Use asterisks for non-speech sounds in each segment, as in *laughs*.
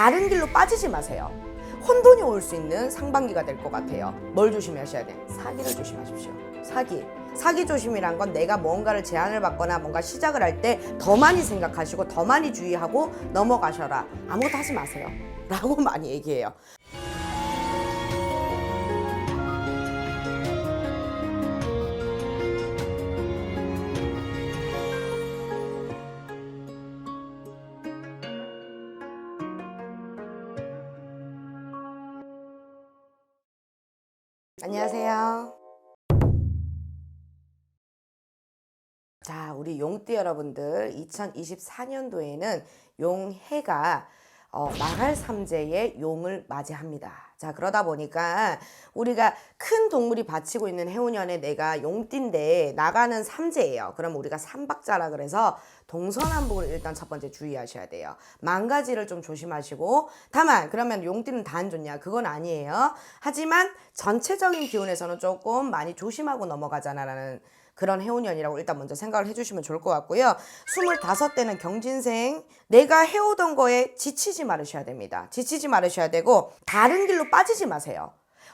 다른 길로 빠지지 마세요. 혼돈이 올 수 있는 상반기가 될 것 같아요. 뭘 조심하셔야 돼? 사기를 조심하십시오. 사기. 사기 조심이란 건 내가 뭔가를 제안을 받거나 뭔가 시작을 할 때 더 많이 생각하시고 더 많이 주의하고 넘어가셔라. 아무것도 하지 마세요. 라고 *laughs* 많이 얘기해요. 안녕하세요. 자, 우리 용띠 여러분들 2024년도에는 용해가 어, 마갈 삼재의 용을 맞이합니다. 자, 그러다 보니까 우리가 큰 동물이 바치고 있는 해운년에 내가 용띠인데 나가는 삼재예요. 그럼 우리가 삼박자라 그래서 동서남북을 일단 첫 번째 주의하셔야 돼요. 망가지를 좀 조심하시고 다만 그러면 용띠는 다 안 좋냐? 그건 아니에요. 하지만 전체적인 기운에서는 조금 많이 조심하고 넘어가자라는 그런 해운년이라고 일단 먼저 생각을 해주시면 좋을 것 같고요. 25대는 경진생 내가 해오던 거에 지치지 말으셔야 됩니다. 지치지 말으셔야 되고 다른 길로 빠지지 마세요.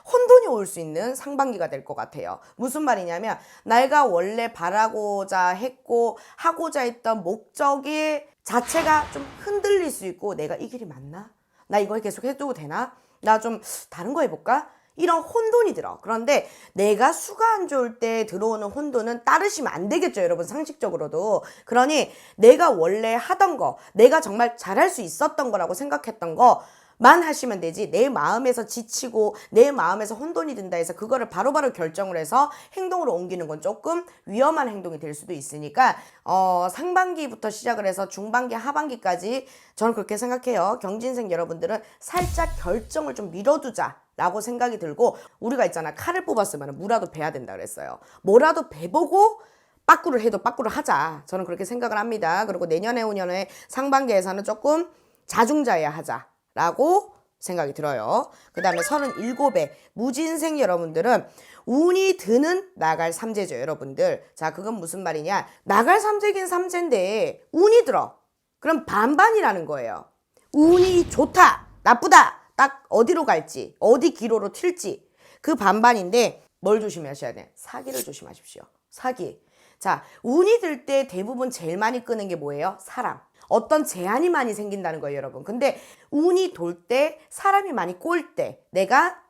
혼돈이 올 수 있는 상반기가 될 것 같아요. 무슨 말이냐면 내가 원래 바라고자 했고 하고자 했던 목적이 자체가 좀 흔들릴 수 있고 내가 이 길이 맞나? 나 이거 계속 해도 되나? 나 좀 다른 거 해볼까? 이런 혼돈이 들어. 그런데 내가 수가 안 좋을 때 들어오는 혼돈은 따르시면 안 되겠죠, 여러분, 상식적으로도. 그러니 내가 원래 하던 거, 내가 정말 잘할 수 있었던 거라고 생각했던 거, 만 하시면 되지. 내 마음에서 지치고 내 마음에서 혼돈이 든다 해서 그거를 바로 바로 결정을 해서 행동으로 옮기는 건 조금 위험한 행동이 될 수도 있으니까 어 상반기부터 시작을 해서 중반기 하반기까지 저는 그렇게 생각해요. 경진생 여러분들은 살짝 결정을 좀 미뤄두자 라고 생각이 들고 우리가 있잖아. 칼을 뽑았으면 무라도 베야 된다 그랬어요. 뭐라도 베보고 빠꾸를 해도 빠꾸를 하자. 저는 그렇게 생각을 합니다. 그리고 내년에 오년에 상반기에서는 조금 자중자애야 하자 라고 생각이 들어요. 그 다음에 37에 무진생 여러분들은 운이 드는 나갈 삼재죠, 여러분들. 자, 그건 무슨 말이냐. 나갈 삼재긴 삼재인데 운이 들어. 그럼 반반이라는 거예요. 운이 좋다, 나쁘다, 딱 어디로 갈지, 어디 기로로 튈지. 그 반반인데 뭘 조심하셔야 돼? 사기를 조심하십시오. 사기. 자, 운이 들 때 대부분 제일 많이 끄는 게 뭐예요? 사람. 어떤 제한이 많이 생긴다는 거예요, 여러분. 근데 운이 돌 때, 사람이 많이 꼴 때, 내가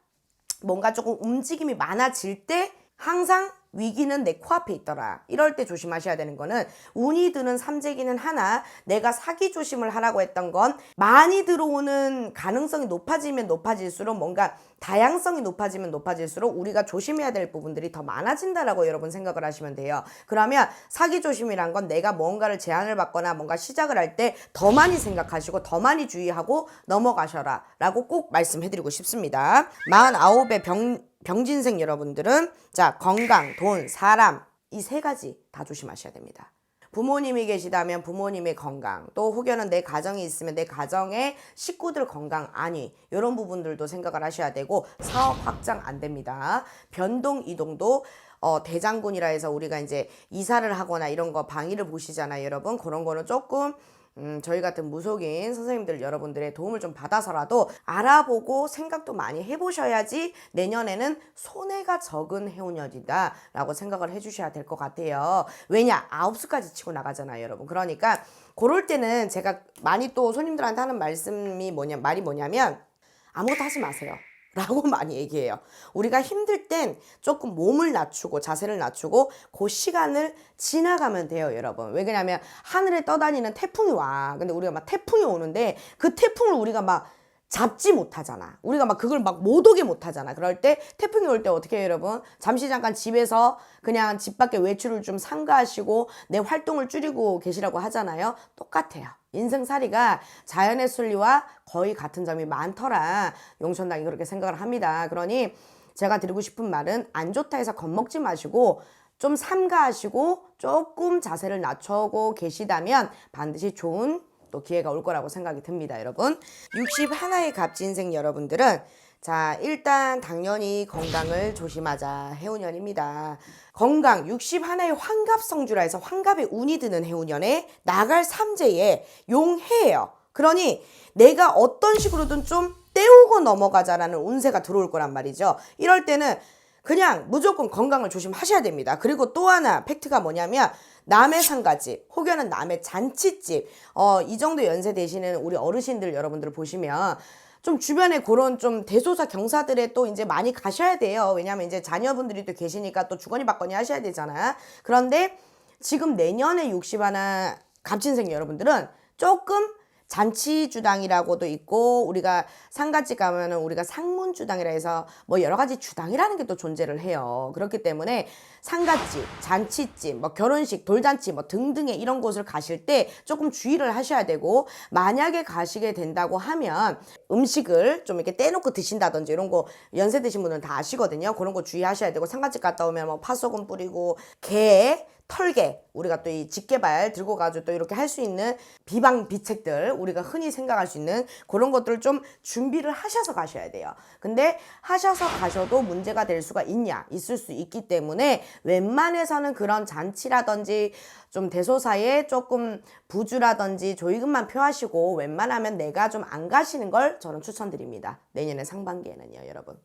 뭔가 조금 움직임이 많아질 때 항상 위기는 내 코앞에 있더라. 이럴 때 조심하셔야 되는 거는 운이 드는 삼재기는 하나 내가 사기 조심을 하라고 했던 건 많이 들어오는 가능성이 높아지면 높아질수록 뭔가 다양성이 높아지면 높아질수록 우리가 조심해야 될 부분들이 더 많아진다라고 여러분 생각을 하시면 돼요. 그러면 사기 조심이란 건 내가 뭔가를 제안을 받거나 뭔가 시작을 할 때 더 많이 생각하시고 더 많이 주의하고 넘어가셔라 라고 꼭 말씀해드리고 싶습니다. 49의 병, 병진생 여러분들은 자 건강, 돈, 사람 이 세 가지 다 조심하셔야 됩니다. 부모님이 계시다면 부모님의 건강, 또 혹여는 내 가정이 있으면 내 가정의 식구들 건강, 안위 이런 부분들도 생각을 하셔야 되고 사업 확장 안 됩니다. 변동 이동도 어, 대장군이라 해서 우리가 이제 이사를 하거나 이런 거 방위를 보시잖아요, 여러분. 그런 거는 조금 음, 저희 같은 무속인 선생님들 여러분들의 도움을 좀 받아서라도 알아보고 생각도 많이 해보셔야지 내년에는 손해가 적은 해운년이다 라고 생각을 해주셔야 될 것 같아요. 왜냐? 아홉 수까지 치고 나가잖아요, 여러분. 그러니까 그럴 때는 제가 많이 또 손님들한테 하는 말씀이 뭐냐, 말이 뭐냐면 아무것도 하지 마세요. 라고 *laughs* 많이 얘기해요. 우리가 힘들 땐 조금 몸을 낮추고 자세를 낮추고 그 시간을 지나가면 돼요, 여러분. 왜 그러냐면 하늘에 떠다니는 태풍이 와. 근데 우리가 막 태풍이 오는데 그 태풍을 우리가 막 잡지 못하잖아. 우리가 막 그걸 막 못 오게 못하잖아. 그럴 때 태풍이 올 때 어떻게 해요, 여러분? 잠시 잠깐 집에서 그냥 집 밖에 외출을 좀 삼가하시고 내 활동을 줄이고 계시라고 하잖아요. 똑같아요. 인생살이가 자연의 순리와 거의 같은 점이 많더라. 용천당이 그렇게 생각을 합니다. 그러니 제가 드리고 싶은 말은 안 좋다 해서 겁먹지 마시고 좀 삼가하시고 조금 자세를 낮추고 계시다면 반드시 좋은 또 기회가 올 거라고 생각이 듭니다, 여러분. 61의 갑진생 여러분들은 자, 일단 당연히 건강을 조심하자. 해운년입니다. 건강 61의 환갑성주라 해서 환갑에 운이 드는 해운년에 나갈 삼재에 용해예요. 그러니 내가 어떤 식으로든 좀 때우고 넘어가자라는 운세가 들어올 거란 말이죠. 이럴 때는 그냥 무조건 건강을 조심하셔야 됩니다. 그리고 또 하나 팩트가 뭐냐면 남의 상가집 혹여는 남의 잔치집 어, 이 정도 연세 되시는 우리 어르신들 여러분들 보시면 좀 주변에 그런 좀 대소사 경사들에 또 이제 많이 가셔야 돼요. 왜냐하면 이제 자녀분들이 또 계시니까 또 주거니 받거니 하셔야 되잖아. 그런데 지금 내년에 60 하나 갑진생 여러분들은 조금 잔치주당이라고도 있고 우리가 상가집 가면은 우리가 상문주당이라 해서 뭐 여러 가지 주당이라는 게 또 존재를 해요. 그렇기 때문에 상가집, 잔치집, 뭐 결혼식, 돌잔치 뭐 등등의 이런 곳을 가실 때 조금 주의를 하셔야 되고 만약에 가시게 된다고 하면 음식을 좀 이렇게 떼놓고 드신다든지 이런 거 연세 드신 분은 다 아시거든요. 그런 거 주의하셔야 되고 상가집 갔다 오면 뭐 파소금 뿌리고 게 털개 우리가 또 이 집게발 들고 가지고 또 이렇게 할 수 있는 비방 비책들 우리가 흔히 생각할 수 있는 그런 것들을 좀 준비를 하셔서 가셔야 돼요. 근데 하셔서 가셔도 문제가 될 수가 있냐 있을 수 있기 때문에 웬만해서는 그런 잔치라든지 좀 대소사에 조금 부주라든지 조의금만 표하시고 웬만하면 내가 좀 안 가시는 걸 저는 추천드립니다. 내년에 상반기에는요, 여러분.